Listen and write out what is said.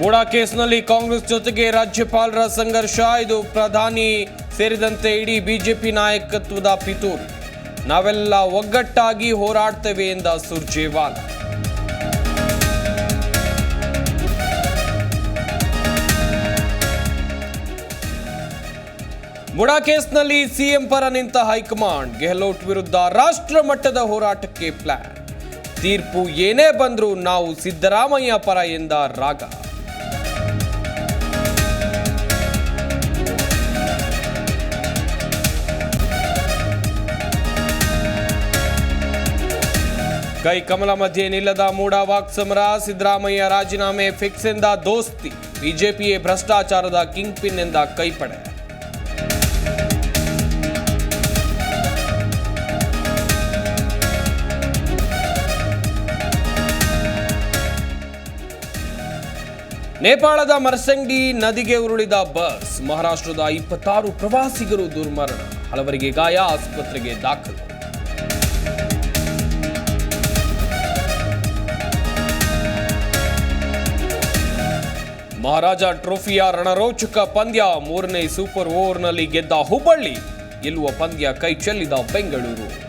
ಮೂಡಾ ಕೇಸ್ನಲ್ಲಿ ಕಾಂಗ್ರೆಸ್ ಜೊತೆಗೆ ರಾಜ್ಯಪಾಲರ ಸಂಘರ್ಷ. ಇದು ಪ್ರಧಾನಿ ಸೇರಿದಂತೆ ಇಡೀ ಬಿಜೆಪಿ ನಾಯಕತ್ವದ ಪಿತೂರ್. ನಾವೆಲ್ಲ ಒಗ್ಗಟ್ಟಾಗಿ ಹೋರಾಡ್ತೇವೆ ಎಂದ ಸುರ್ಜೇವಾಲ್. ಮುಡಾ ಕೇಸ್ನಲ್ಲಿ ಸಿಎಂ ಪರ ನಿಂತ ಹೈಕಮಾಂಡ್. ಗೆಹ್ಲೋಟ್ ವಿರುದ್ಧ ರಾಷ್ಟ್ರ ಮಟ್ಟದ ಹೋರಾಟಕ್ಕೆ ಪ್ಲಾನ್. ತೀರ್ಪು ಏನೇ ಬಂದರೂ ನಾವು ಸಿದ್ದರಾಮಯ್ಯ ಪರ ಎಂದ ರಾಗ. ಕೈ ಕಮಲ ಮಧ್ಯೆ ನಿಲ್ಲದ ಮೂಡ ವಾಕ್ಸಮರ ಸಿದ್ದರಾಮಯ್ಯ ರಾಜೀನಾಮೆ ಫಿಕ್ಸ್ ಎಂದ ದೋಸ್ತಿ, ಬಿಜೆಪಿಯೇ ಭ್ರಷ್ಟಾಚಾರದ ಕಿಂಗ್ ಪಿನ್ ಎಂದ ಕೈಪಡೆ. ನೇಪಾಳದ ಮರ್ಸಂಗಿ ನದಿಗೆ ಉರುಳಿದ ಬಸ್, ಮಹಾರಾಷ್ಟ್ರದ ಇಪ್ಪತ್ತಾರು ಪ್ರವಾಸಿಗರು ದುರ್ಮರಣ, ಹಲವರಿಗೆ ಗಾಯ ಆಸ್ಪತ್ರೆಗೆ ದಾಖಲು. ಮಹಾರಾಜ ಟ್ರೋಫಿಯ ರಣರೋಚಕ ಪಂದ್ಯ ಮೂರನೇ ಸೂಪರ್ ಓವರ್ನಲ್ಲಿ ಗೆದ್ದ ಹುಬ್ಬಳ್ಳಿ. ಗೆಲ್ಲುವ ಪಂದ್ಯ ಕೈ ಚೆಲ್ಲಿದ ಬೆಂಗಳೂರು.